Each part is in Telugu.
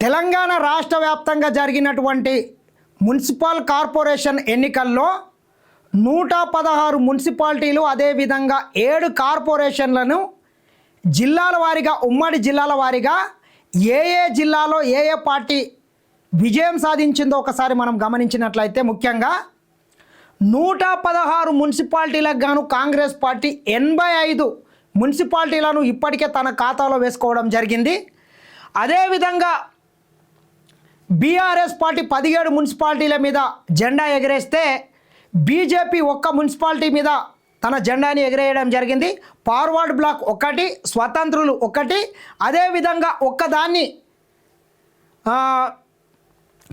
తెలంగాణ రాష్ట్ర వ్యాప్తంగా జరిగినటువంటి మున్సిపల్ కార్పొరేషన్ ఎన్నికల్లో నూట పదహారు మున్సిపాలిటీలు అదేవిధంగా ఏడు కార్పొరేషన్లను జిల్లాల వారీగా ఉమ్మడి జిల్లాల వారీగా ఏ ఏ జిల్లాలో ఏ ఏ పార్టీ విజయం సాధించిందో ఒకసారి మనం గమనించినట్లయితే ముఖ్యంగా నూట పదహారు మున్సిపాలిటీలకు గాను కాంగ్రెస్ పార్టీ ఎనభై ఐదు మున్సిపాలిటీలను ఇప్పటికే తన ఖాతాలో వేసుకోవడం జరిగింది. అదేవిధంగా బీఆర్ఎస్ పార్టీ పదిహేడు మున్సిపాలిటీల మీద జెండా ఎగరేస్తే బీజేపీ ఒక్క మున్సిపాలిటీ మీద తన జెండాని ఎగరేయడం జరిగింది. ఫార్వర్డ్ బ్లాక్ ఒకటి స్వతంత్రులు ఒకటి అదేవిధంగా ఒక్కదాన్ని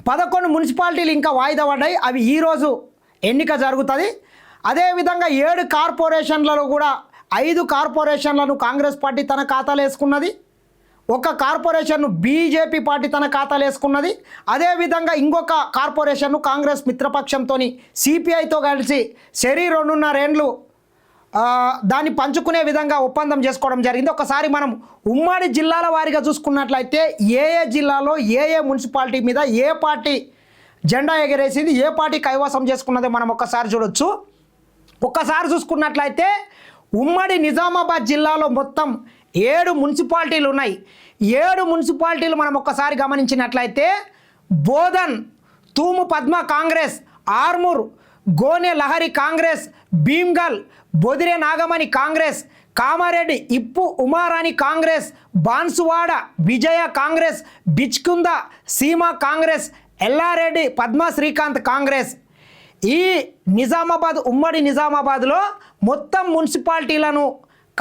పదకొండు మున్సిపాలిటీలు ఇంకా వాయిదా పడ్డాయి. అవి ఈరోజు ఎన్నిక జరుగుతుంది. అదేవిధంగా ఏడు కార్పొరేషన్లలో కూడా ఐదు కార్పొరేషన్లను కాంగ్రెస్ పార్టీ తన ఖాతాలో వేసుకున్నది. ఒక కార్పొరేషన్ను బీజేపీ పార్టీ తన ఖాతాలు వేసుకున్నది. అదేవిధంగా ఇంకొక కార్పొరేషన్ను కాంగ్రెస్ మిత్రపక్షంతో సిపిఐతో కలిసి శరీ రెండున్నరేండ్లు దాన్ని పంచుకునే విధంగా ఒప్పందం చేసుకోవడం జరిగింది. ఒకసారి మనం ఉమ్మడి జిల్లాల వారీగా చూసుకున్నట్లయితే ఏ ఏ జిల్లాలో ఏ ఏ మున్సిపాలిటీ మీద ఏ పార్టీ జెండా ఎగరేసింది ఏ పార్టీ కైవసం చేసుకున్నదో మనం ఒక్కసారి చూడొచ్చు. ఒక్కసారి చూసుకున్నట్లయితే ఉమ్మడి నిజామాబాద్ జిల్లాలో మొత్తం ఏడు మున్సిపాలిటీలు ఉన్నాయి. ఏడు మున్సిపాలిటీలు మనం ఒక్కసారి గమనించినట్లయితే బోధన్ తూము పద్మ కాంగ్రెస్ ఆర్మూర్ గోనె లహరి కాంగ్రెస్ భీమ్గల్ బొదిరే నాగమణి కాంగ్రెస్ కామారెడ్డి ఇప్పు ఉమారాణి కాంగ్రెస్ బాన్సువాడ విజయ కాంగ్రెస్ బిచ్కుంద సీమ కాంగ్రెస్ ఎల్లారెడ్డి పద్మ శ్రీకాంత్ కాంగ్రెస్. ఈ నిజామాబాద్ ఉమ్మడి నిజామాబాద్లో మొత్తం మున్సిపాలిటీలను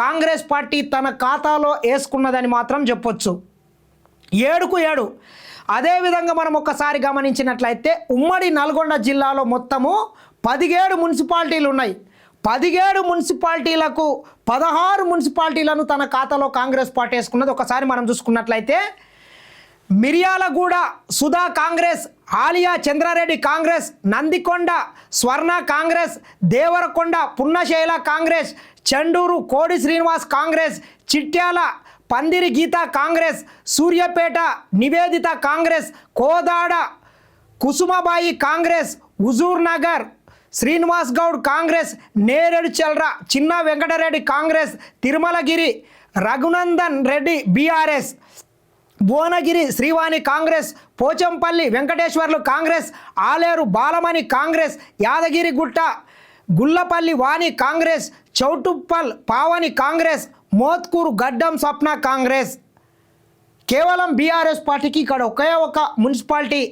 కాంగ్రెస్ పార్టీ తన ఖాతాలో వేసుకున్నదని మాత్రం చెప్పొచ్చు. ఏడుకు ఏడు. అదేవిధంగా మనం ఒక్కసారి గమనించినట్లయితే ఉమ్మడి నల్గొండ జిల్లాలో మొత్తము పదిహేడు మున్సిపాలిటీలు ఉన్నాయి. పదిహేడు మున్సిపాలిటీలకు పదహారు మున్సిపాలిటీలను తన ఖాతాలో కాంగ్రెస్ పార్టీ వేసుకున్నది. ఒకసారి మనం చూసుకున్నట్లయితే మిర్యాలగూడ సుధా కాంగ్రెస్ ఆలియా చంద్రారెడ్డి కాంగ్రెస్ నందికొండ స్వర్ణ కాంగ్రెస్ దేవరకొండ పున్నశైల కాంగ్రెస్ చండూరు కోడి శ్రీనివాస్ కాంగ్రెస్ చిట్యాల పందిరి గీత కాంగ్రెస్ సూర్యాపేట నివేదిత కాంగ్రెస్ కోదాడ కుసుమబాయి కాంగ్రెస్ హుజూర్ నగర్ శ్రీనివాస్ గౌడ్ కాంగ్రెస్ నేరేడు చల్ర చిన్న వెంకటరెడ్డి కాంగ్రెస్ తిరుమలగిరి రఘునందన్ రెడ్డి బీఆర్ఎస్ భువనగిరి శ్రీవాణి కాంగ్రెస్ పోచంపల్లి వెంకటేశ్వర్లు కాంగ్రెస్ ఆలేరు బాలమణి కాంగ్రెస్ యాదగిరిగుట్ట గుల్లపల్లి వాణి కాంగ్రెస్ చౌటుప్పల్ పావని కాంగ్రెస్ మోత్కూరు గడ్డం స్వప్న కాంగ్రెస్. కేవలం బీఆర్ఎస్ పార్టీకి ఇక్కడ ఒకే ఒక మున్సిపాలిటీ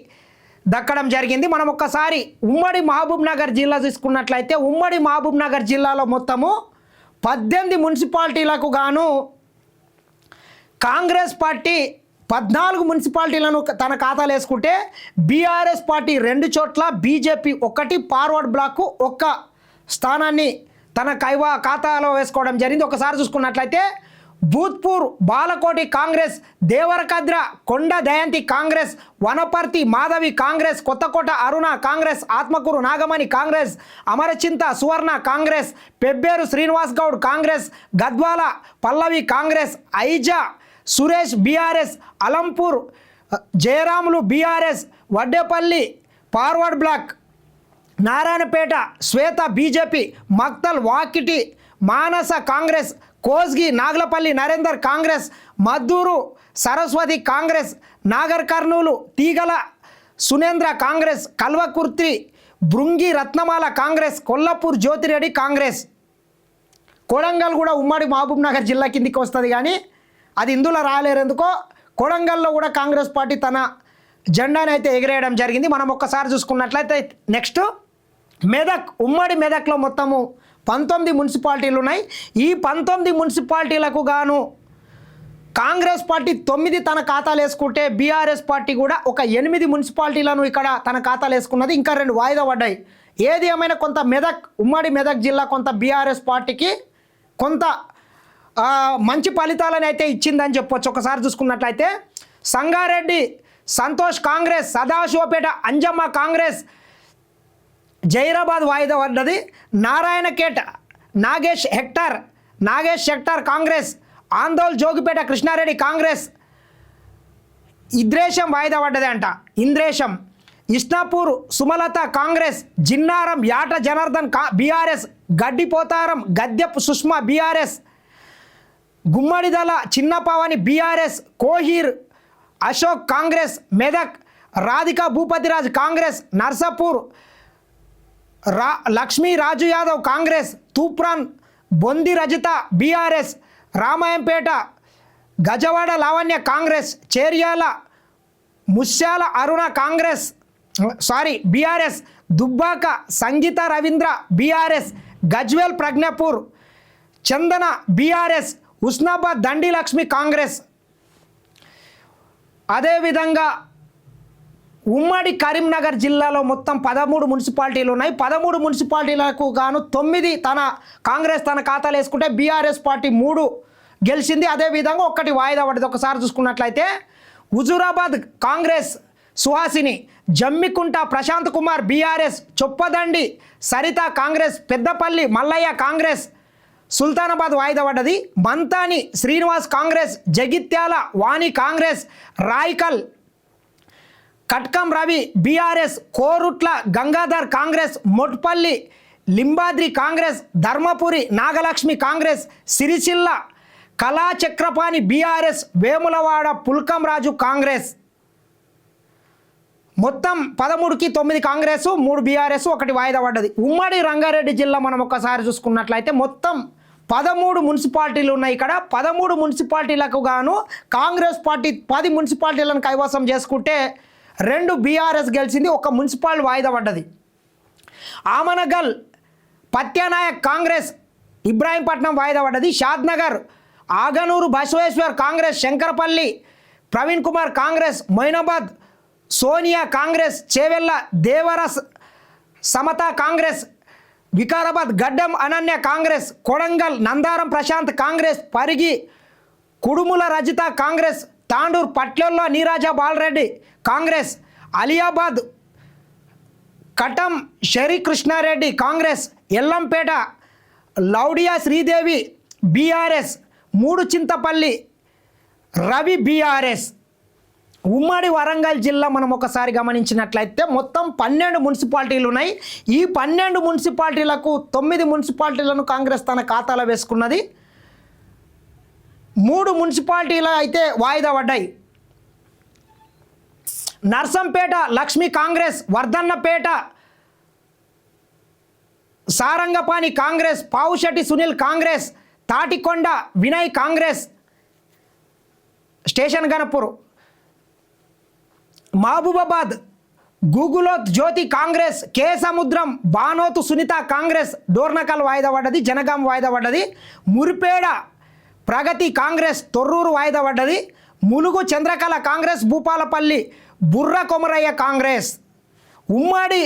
దక్కడం జరిగింది. మనం ఒక్కసారి ఉమ్మడి మహబూబ్ నగర్ జిల్లా తీసుకున్నట్లయితే ఉమ్మడి మహబూబ్ నగర్ జిల్లాలో మొత్తము పద్దెనిమిది మున్సిపాలిటీలకు గాను కాంగ్రెస్ పార్టీ పద్నాలుగు మున్సిపాలిటీలను తన ఖాతాలో వేసుకుంటే బీఆర్ఎస్ పార్టీ రెండు చోట్ల బీజేపీ ఒకటి ఫార్వర్డ్ బ్లాక్ ఒక్క స్థానాన్ని తన కైవా ఖాతాలో వేసుకోవడం జరిగింది. ఒకసారి చూసుకున్నట్లయితే Bhoothpur Balakoti Congress Devarakadra Konda Dayanthi Congress Wanaparthy Madhavi Congress Kothakota Aruna Congress Atmakur Nagamani Congress Amarachintha Suvarna Congress Pebbair Srinivas Goud Congress Gadwal Pallavi Congress Aiza Suresh BRS Alampur Jayaramulu BRS Vaddepalli Forward Bloc Narayanpet Swetha BJP Makthal Vakiti Manasa Congress Kosgi Nagalapalli Narender Congress Maddur Saraswathi Congress Nagarkurnool Teegala Sunendra Congress Kalwakurthy Brungi Ratnamala Congress Kollapur Jyothireddy Congress. Kodangal కూడా ఉమ్మడి మహబూబ్ నగర్ జిల్లా కిందికి వస్తుంది కానీ అది ఇందులో రాలేరు ఎందుకో కొడంగల్లో కూడా కాంగ్రెస్ పార్టీ తన జెండాని అయితే ఎగిరేయడం జరిగింది. మనం ఒక్కసారి చూసుకున్నట్లయితే నెక్స్ట్ మెదక్ ఉమ్మడి మెదక్లో మొత్తము పంతొమ్మిది మున్సిపాలిటీలు ఉన్నాయి ఈ పంతొమ్మిది మున్సిపాలిటీలకు గాను కాంగ్రెస్ పార్టీ తొమ్మిది తన ఖాతాలు వేసుకుంటే బీఆర్ఎస్ పార్టీ కూడా ఒక ఎనిమిది మున్సిపాలిటీలను ఇక్కడ తన ఖాతాలు వేసుకున్నది. ఇంకా రెండు వాయిదా పడ్డాయి. ఏది ఏమైనా కొంత మెదక్ ఉమ్మడి మెదక్ జిల్లా కొంత బీఆర్ఎస్ పార్టీకి కొంత మంచి ఫలితాలను అయితే ఇచ్చిందని చెప్పొచ్చు. ఒకసారి చూసుకున్నట్లయితే సంగారెడ్డి సంతోష్ కాంగ్రెస్ సదాశివపేట అంజమ్మ కాంగ్రెస్ జైరాబాద్ వాయిదా పడ్డది. Narayankhed Nagesh Hector Nagesh Hector Congress Andole Jogipet Krishnareddy Congress. ఇద్రేశం వాయిదా పడ్డది అంట. ఇంద్రేశం ఇష్నాపూర్ సుమలత కాంగ్రెస్ జిన్నారం యాట జనార్దన్ కా BRS Gaddipotharam Gaddepu Sushma BRS Gummadidala Chinnapavani BRS Kohir Ashok Congress Medak Radhika Bhupathiraj Congress Narsapur రా Lakshmi Raju Yadav Congress Toopran Bondi Rajitha BRS Ramayampet Gajawada Lavanya Congress Cheriyal Muthyala Aruna Congress sorry BRS Dubbaka Sangeetha Ravindra BRS Gajwel Pragnapur Chandana BRS Husnabad Dandi Lakshmi Congress. అదేవిధంగా ఉమ్మడి కరీంనగర్ జిల్లాలో మొత్తం పదమూడు మున్సిపాలిటీలు ఉన్నాయి. పదమూడు మున్సిపాలిటీలకు గాను తొమ్మిది తన కాంగ్రెస్ తన ఖాతాలు వేసుకుంటే బీఆర్ఎస్ పార్టీ మూడు గెలిచింది. అదేవిధంగా ఒక్కటి వాయిదా పడింది. ఒకసారి చూసుకున్నట్లయితే Huzurabad Congress Suhasini Jammikunta Prashanth Kumar BRS Choppadandi Saritha Congress Peddapalli Mallaiah Congress Sultanabad వాయిదా పడ్డది. Manthani Srinivas Congress Jagtial Vani Congress Raikal Katkam Ravi BRS Korutla Gangadhar Congress Metpally Limbadri Congress Dharmapuri Nagalakshmi Congress Sircilla Kalachakrapani BRS Vemulawada Pulkam Raju Congress. మొత్తం పదమూడుకి తొమ్మిది కాంగ్రెస్ మూడు బీఆర్ఎస్ ఒకటి వాయిదా పడ్డది. ఉమ్మడి రంగారెడ్డి జిల్లా మనం ఒక్కసారి చూసుకున్నట్లయితే మొత్తం పదమూడు మున్సిపాలిటీలు ఉన్నాయి ఇక్కడ. పదమూడు మున్సిపాలిటీలకు గాను కాంగ్రెస్ పార్టీ పది మున్సిపాలిటీలను కైవసం చేసుకుంటే రెండు బీఆర్ఎస్ గెలిచింది ఒక మున్సిపాల్ వాయిదా పడ్డది. ఆమనగల్ పత్యానాయక్ కాంగ్రెస్ ఇబ్రాహీంపట్నం వాయిదా పడ్డది. షాద్నగర్ ఆగనూరు బసవేశ్వర్ కాంగ్రెస్ శంకరపల్లి ప్రవీణ్ కుమార్ కాంగ్రెస్ మొయినాబాద్ సోనియా కాంగ్రెస్ చేవెళ్ళ దేవరస్ సమత కాంగ్రెస్ వికారాబాద్ గడ్డం అనన్య కాంగ్రెస్ కొడంగల్ నందారం ప్రశాంత్ కాంగ్రెస్ పరిగి కుడుముల రజిత కాంగ్రెస్ తాండూర్ పట్లెల్లో నీరాజా బాలరెడ్డి కాంగ్రెస్ అలియాబాద్ కటం షరీ కృష్ణారెడ్డి కాంగ్రెస్ ఎల్లంపేట లౌడియా శ్రీదేవి బీఆర్ఎస్ మూడు చింతపల్లి రవి బీఆర్ఎస్. ఉమ్మడి వరంగల్ జిల్లా మనం ఒకసారి గమనించినట్లయితే మొత్తం పన్నెండు మున్సిపాలిటీలు ఉన్నాయి. ఈ పన్నెండు మున్సిపాలిటీలకు తొమ్మిది మున్సిపాలిటీలను కాంగ్రెస్ తన ఖాతాలో వేసుకున్నది. మూడు మున్సిపాలిటీలు అయితే వాయిదా పడ్డాయి. నర్సంపేట లక్ష్మీ కాంగ్రెస్ వర్ధన్నపేట సారంగపాణి కాంగ్రెస్ పావుశెట్టి సునీల్ కాంగ్రెస్ తాటికొండ వినయ్ కాంగ్రెస్ స్టేషన్ గణపూర్ మహబూబాబాద్ గూగులోత్ జ్యోతి కాంగ్రెస్ కే సముద్రం బానోతు సునీత కాంగ్రెస్ డోర్నకల్ వాయిదా పడ్డది జనగాం వాయిదా పడ్డది మురిపేడ ప్రగతి కాంగ్రెస్ తొర్రూరు వాయిదా పడ్డది ములుగు చంద్రకళ కాంగ్రెస్ భూపాలపల్లి బుర్ర కొమరయ్య కాంగ్రెస్. ఉమ్మడి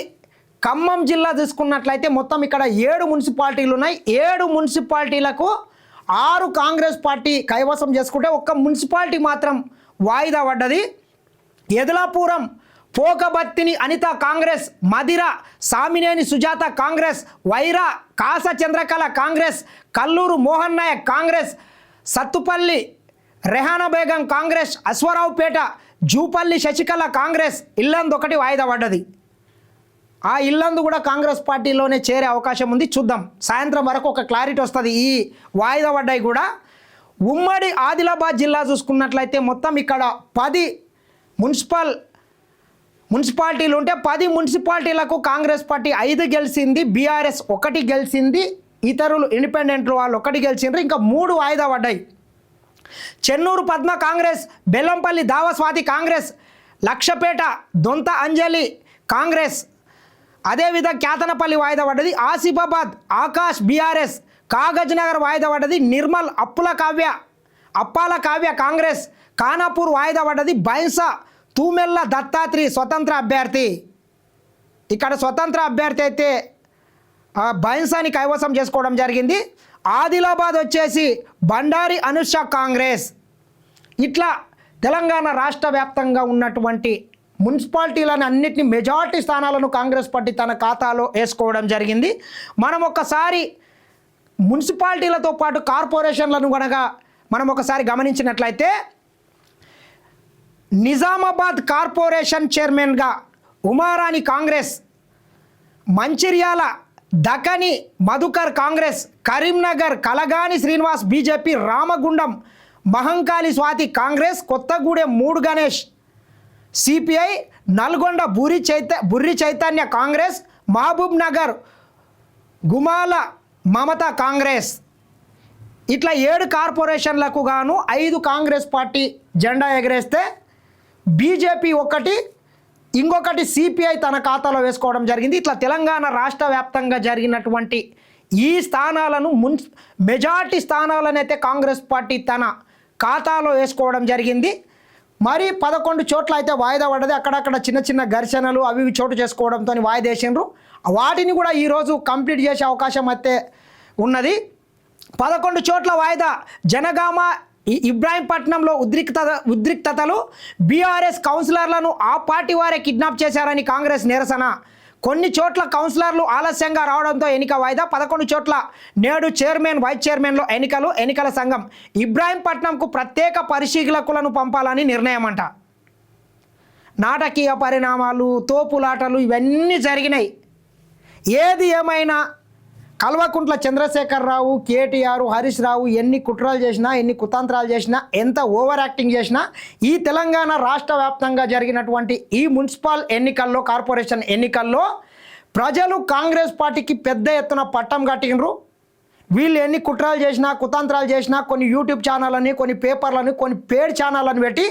ఖమ్మం జిల్లా తీసుకున్నట్లయితే మొత్తం ఇక్కడ ఏడు మున్సిపాలిటీలు ఉన్నాయి. ఏడు మున్సిపాలిటీలకు ఆరు కాంగ్రెస్ పార్టీ కైవసం చేసుకుంటే ఒక్క మున్సిపాలిటీ మాత్రం వాయిదా పడ్డది. ఎదలాపురం పోకబత్తిని అనిత కాంగ్రెస్ మదిర సామినేని సుజాత కాంగ్రెస్ వైరా కాస చంద్రకళ కాంగ్రెస్ కల్లూరు మోహన్ నాయక్ కాంగ్రెస్ సత్తుపల్లి రెహానా బేగం కాంగ్రెస్ అశ్వరావుపేట జూపల్లి శశికళ కాంగ్రెస్ ఇల్లందు ఒకటి వాయిదా పడ్డది. ఆ ఇల్లందు కూడా కాంగ్రెస్ పార్టీలోనే చేరే అవకాశం ఉంది. చూద్దాం. సాయంత్రం వరకు ఒక క్లారిటీ వస్తుంది. ఈ వాయిదా పడ్డాయి కూడా ఉమ్మడి ఆదిలాబాద్ జిల్లా చూసుకున్నట్లయితే మొత్తం ఇక్కడ పది మున్సిపల్ మున్సిపాలిటీలు ఉంటే పది మున్సిపాలిటీలకు కాంగ్రెస్ పార్టీ ఐదు గెలిచింది. బీఆర్ఎస్ ఒకటి గెలిచింది. ఇతరులు ఇండిపెండెంట్లు వాళ్ళు ఒకటి గెలిచిండ్రు. ఇంకా మూడు వాయిదా పడ్డాయి. చెన్నూరు పద్మ కాంగ్రెస్ బెల్లంపల్లి దావస్వాతి కాంగ్రెస్ లక్షపేట దొంత అంజలి కాంగ్రెస్. అదేవిధంగా క్యాతనపల్లి వాయిదా పడ్డది ఆసిఫాబాద్ ఆకాష్ బీఆర్ఎస్ కాగజ్ నగర్ వాయిదా పడ్డది నిర్మల్ అప్పుల కావ్య అప్పాల కావ్య కాంగ్రెస్ ఖానాపూర్ వాయిదా పడ్డది బైన్స తూమెల్ల దత్తాత్రి స్వతంత్ర అభ్యర్థి. ఇక్కడ స్వతంత్ర అభ్యర్థి అయితే బైన్సాని కైవసం చేసుకోవడం జరిగింది. ఆదిలాబాద్ వచ్చేసి బండారి అనుష కాంగ్రెస్. ఇట్లా తెలంగాణ రాష్ట్ర వ్యాప్తంగా ఉన్నటువంటి మున్సిపాలిటీలను అన్నిటిని మెజార్టీ స్థానాలను కాంగ్రెస్ పార్టీ తన ఖాతాలో వేసుకోవడం జరిగింది. మనం ఒకసారి మున్సిపాలిటీలతో పాటు కార్పొరేషన్లను కనుక మనం ఒకసారి గమనించినట్లయితే నిజామాబాద్ కార్పొరేషన్ చైర్మన్గా ఉమారాణి కాంగ్రెస్ మంచిర్యాల దకని మధుకర్ కాంగ్రెస్ కరీంనగర్ కలగాని శ్రీనివాస్ బీజేపీ రామగుండం మహంకాళి స్వాతి కాంగ్రెస్ కొత్తగూడెం మూడు గణేష్. CPI Nalgonda Buri చైత Burri Chaitanya Congress Mahabubnagar Gumala Mamatha Congress. ఇట్లా ఏడు కార్పొరేషన్లకు గాను ఐదు కాంగ్రెస్ పార్టీ జెండా ఎగరేస్తే బీజేపీ ఒకటి ఇంకొకటి సిపిఐ తన ఖాతాలో వేసుకోవడం జరిగింది. ఇట్లా తెలంగాణ రాష్ట్ర వ్యాప్తంగా జరిగినటువంటి ఈ స్థానాలను మున్ మెజార్టీ స్థానాలనైతే కాంగ్రెస్ పార్టీ తన ఖాతాలో వేసుకోవడం జరిగింది. మరి పదకొండు చోట్ల అయితే వాయిదా పడ్డది. అక్కడక్కడ చిన్న చిన్న ఘర్షణలు అవి ఇవి చోటు చేసుకోవడంతో వాయిదా వేసినారు వాటిని కూడా ఈరోజు కంప్లీట్ చేసే అవకాశం అయితే ఉన్నది. పదకొండు చోట్ల వాయిదా జనగామ ఇబ్రాహీంపట్నంలో ఉద్రిక్తత ఉద్రిక్తతలు బీఆర్ఎస్ కౌన్సిలర్లను ఆ పార్టీ వారే కిడ్నాప్ చేశారని కాంగ్రెస్ నిరసన. కొన్ని చోట్ల కౌన్సిలర్లు ఆలస్యంగా రావడంతో ఎన్నిక వాయిదా పదకొండు చోట్ల నేడు చైర్మన్ వైస్ చైర్మన్లో ఎన్నికలు ఎన్నికల సంఘం ఇబ్రాహీంపట్నంకు ప్రత్యేక పరిశీలకులను పంపాలని నిర్ణయం అంట నాటకీయ పరిణామాలు తోపులాటలు ఇవన్నీ జరిగినాయి. ఏది ఏమైనా కల్వకుంట్ల చంద్రశేఖరరావు కేటీఆర్ హరీష్ రావు ఎన్ని కుట్రలు చేసినా ఎన్ని కుతంత్రాలు చేసినా ఎంత ఓవర్ యాక్టింగ్ చేసినా ఈ తెలంగాణ రాష్ట్ర వ్యాప్తంగా జరిగినటువంటి ఈ మున్సిపల్ ఎన్నికల్లో కార్పొరేషన్ ఎన్నికల్లో ప్రజలు కాంగ్రెస్ పార్టీకి పెద్ద ఎత్తున పట్టం కట్టిండ్రు. వీళ్ళు ఎన్ని కుట్రాలు చేసినా కుతంత్రాలు చేసినా కొన్ని యూట్యూబ్ ఛానళ్ళని కొన్ని పేపర్లని కొన్ని పేడ్ ఛానళ్ళని పెట్టి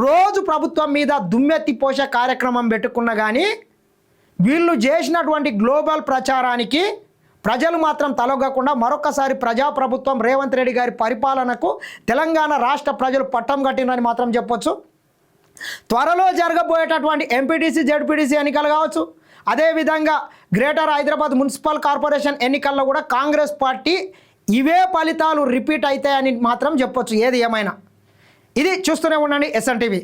రోజు ప్రభుత్వం మీద దుమ్మెత్తి పోసే కార్యక్రమం పెట్టుకున్నా కానీ వీళ్ళు చేసినటువంటి గ్లోబల్ ప్రచారానికి ప్రజలు మాత్రం తలొగ్గకుండా మరొకసారి ప్రజాప్రభుత్వం రేవంత్ రెడ్డి గారి పరిపాలనకు తెలంగాణ రాష్ట్ర ప్రజలు పట్టం కట్టినని మాత్రం చెప్పొచ్చు. త్వరలో జరగబోయేటటువంటి ఎంపీటీసీ జడ్పీటీసీ ఎన్నికలు కావచ్చు. అదేవిధంగా గ్రేటర్ హైదరాబాద్ మున్సిపల్ కార్పొరేషన్ ఎన్నికల్లో కూడా కాంగ్రెస్ పార్టీ ఇవే ఫలితాలు రిపీట్ అవుతాయని మాత్రం చెప్పొచ్చు. ఏది ఏమైనా. ఇది చూస్తూనే ఉండండి ఎస్ఎన్టీవీ